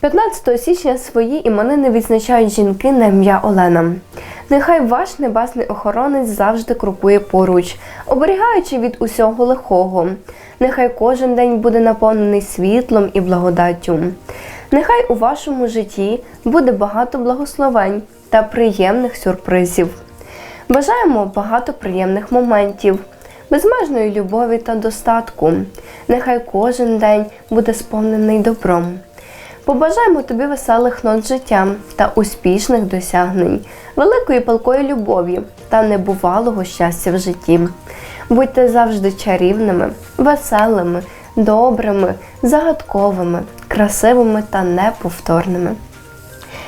15 січня свої іменини відзначають жінки на ім'я Олена. Нехай ваш небесний охоронець завжди крокує поруч, оберігаючи від усього лихого. Нехай кожен день буде наповнений світлом і благодаттю. Нехай у вашому житті буде багато благословень та приємних сюрпризів. Бажаємо багато приємних моментів, безмежної любові та достатку. Нехай кожен день буде сповнений добром. Побажаємо тобі веселих нот життя та успішних досягнень, великої палкої любові та небувалого щастя в житті. Будьте завжди чарівними, веселими, добрими, загадковими, красивими та неповторними.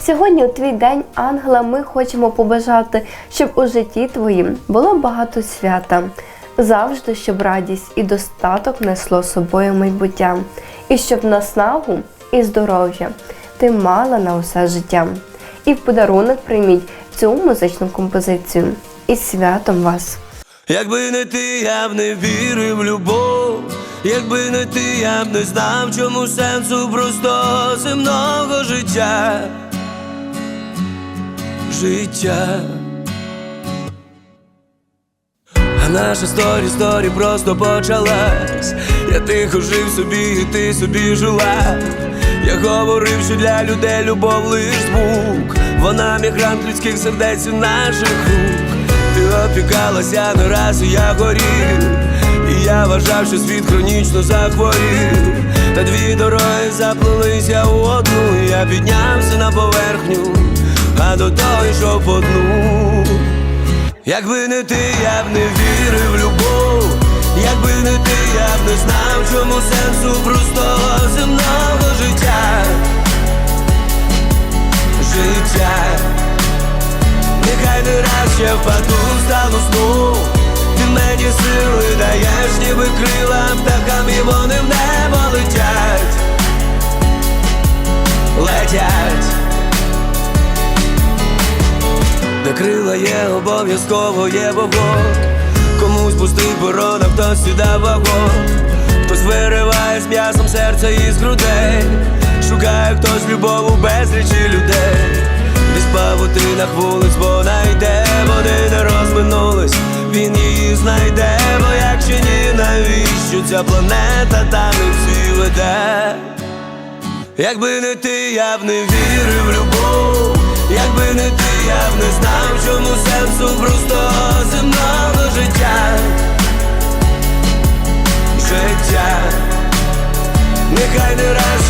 Сьогодні у твій день, ангела, ми хочемо побажати, щоб у житті твоїм було багато свята, завжди, щоб радість і достаток несло собою майбуття, і щоб наснагу і здоров'я ти мала на усе життя. І в подарунок прийміть цю музичну композицію. І святом вас! Якби не ти, я б не вірив в любов, якби не ти, я б не знав, чому сенсу простого земного життя. Життя. А наша сторі, сторі просто почалась. Я тихо жив собі, і ти собі жила. Говорив, що для людей любов лиш звук. Вона мігрант людських сердець і наших рук. Ти опікалася не раз, і я горів. І я вважав, що світ хронічно захворів. Та дві дороги заплелися у одну. Я піднявся на поверхню, а до того йшов по дну. Якби не ти, я б не вірив в любов, якби не ти, я б не знав, чому сенсу простого земного життя. Життя, нехай не раз ще впаду, стану сну. Ти мені сили даєш, ніби крила птахам, і вони в небо летять. Летять. Де крила є, обов'язково є вогонь Комусь пустий борон, а хтось сюди вагон. Хтось вириває з м'ясом серця із грудей. Шукає хтось любов у безлічі людей. Десь павутинах вулиць вона йде, вони не розминулись, він її знайде, бо якщо ні, навіщо ця планета там і всі веде? Якби не ти, я б не вірив в любов, якби не ти, я б не знав,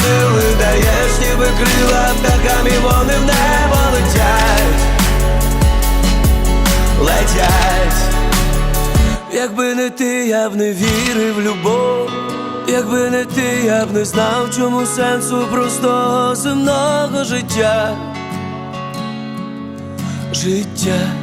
сили даєш, ніби крила птахам, і вони в небо летять. Летять. Якби не ти, я б не вірив любов, якби не ти, я б не знав, чому сенсу простого земного життя. Життя.